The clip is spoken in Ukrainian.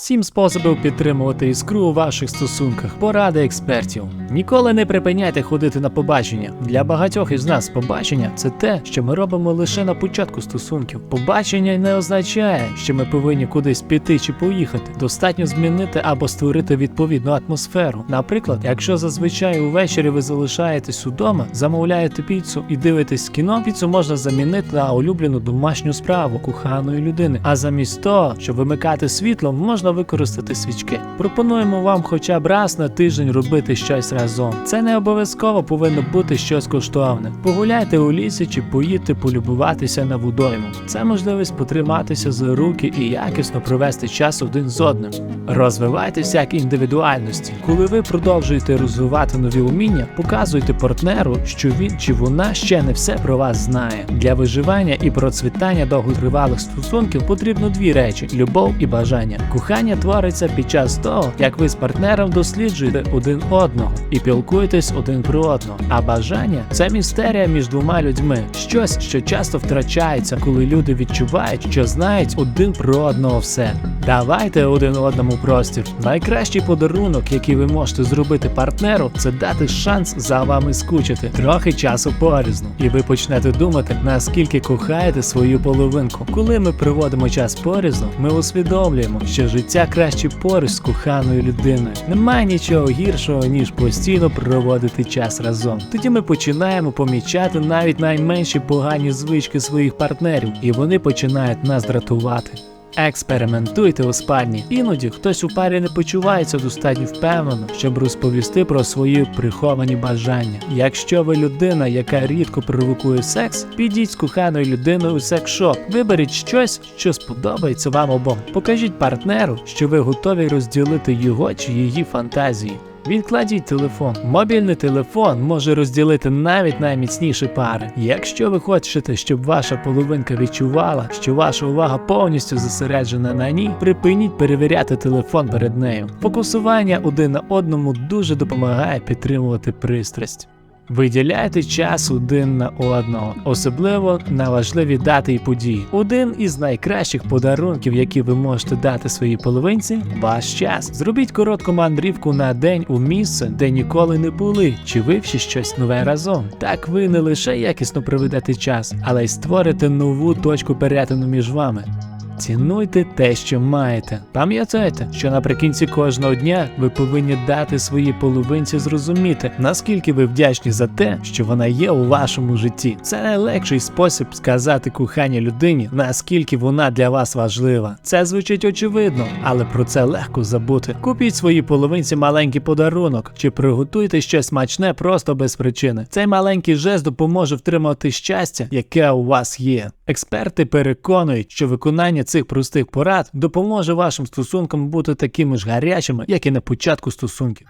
Сім способів підтримувати іскру у ваших стосунках. Поради експертів. Ніколи не припиняйте ходити на побачення. Для багатьох із нас побачення це те, що ми робимо лише на початку стосунків. Побачення не означає, що ми повинні кудись піти чи поїхати. Достатньо змінити або створити відповідну атмосферу. Наприклад, якщо зазвичай увечері ви залишаєтесь удома, замовляєте піцу і дивитесь кіно, піцу можна замінити на улюблену домашню справу коханої людини. А замість того, щоб вимикати світло, можна використати свічки. Пропонуємо вам хоча б раз на тиждень робити щось разом. Це не обов'язково повинно бути щось коштовне. Погуляйте у лісі чи поїдьте полюбуватися на водойму. Це можливість потриматися за руки і якісно провести час один з одним. Розвивайте всякі індивідуальності. Коли ви продовжуєте розвивати нові уміння, показуйте партнеру, що він чи вона ще не все про вас знає. Для виживання і процвітання довготривалих стосунків потрібно дві речі: любов і бажання. Кохання твориться під час того, як ви з партнером досліджуєте один одного і пілкуєтесь один про одного. А бажання це містерія між двома людьми, щось, що часто втрачається, коли люди відчувають, що знають один про одного все. Давайте один одному простір. Найкращий подарунок, який ви можете зробити партнеру, це дати шанс за вами скучити трохи часу порізну, і ви почнете думати, наскільки кохаєте свою половинку. Коли ми проводимо час порізну, ми усвідомлюємо, що життя краще поруч з коханою людиною. Немає нічого гіршого, ніж постійно проводити час разом. Тоді ми починаємо помічати навіть найменші погані звички своїх партнерів, і вони починають нас дратувати. Експериментуйте у спальні. Іноді хтось у парі не почувається достатньо впевнено, щоб розповісти про свої приховані бажання. Якщо ви людина, яка рідко провокує секс, підіть з коханою людиною у секс-шоп. Виберіть щось, що сподобається вам обом. Покажіть партнеру, що ви готові розділити його чи її фантазії. Відкладіть телефон. Мобільний телефон може розділити навіть найміцніші пари. Якщо ви хочете, щоб ваша половинка відчувала, що ваша увага повністю зосереджена на ній, припиніть перевіряти телефон перед нею. Фокусування один на одному дуже допомагає підтримувати пристрасть. Виділяйте час один на одного, особливо на важливі дати і події. Один із найкращих подарунків, які ви можете дати своїй половинці, ваш час. Зробіть коротку мандрівку на день у місце, де ніколи не були, чи вивчіть щось нове разом. Так ви не лише якісно проведете час, але й створите нову точку перетину між вами. Цінуйте те, що маєте. Пам'ятайте, що наприкінці кожного дня ви повинні дати своїй половинці зрозуміти, наскільки ви вдячні за те, що вона є у вашому житті. Це найлегший спосіб сказати коханій людині, наскільки вона для вас важлива. Це звучить очевидно, але про це легко забути. Купіть своїй половинці маленький подарунок чи приготуйте щось смачне просто без причини. Цей маленький жест допоможе втримати щастя, яке у вас є. Експерти переконують, що виконання цих простих порад допоможе вашим стосункам бути такими ж гарячими, як і на початку стосунків.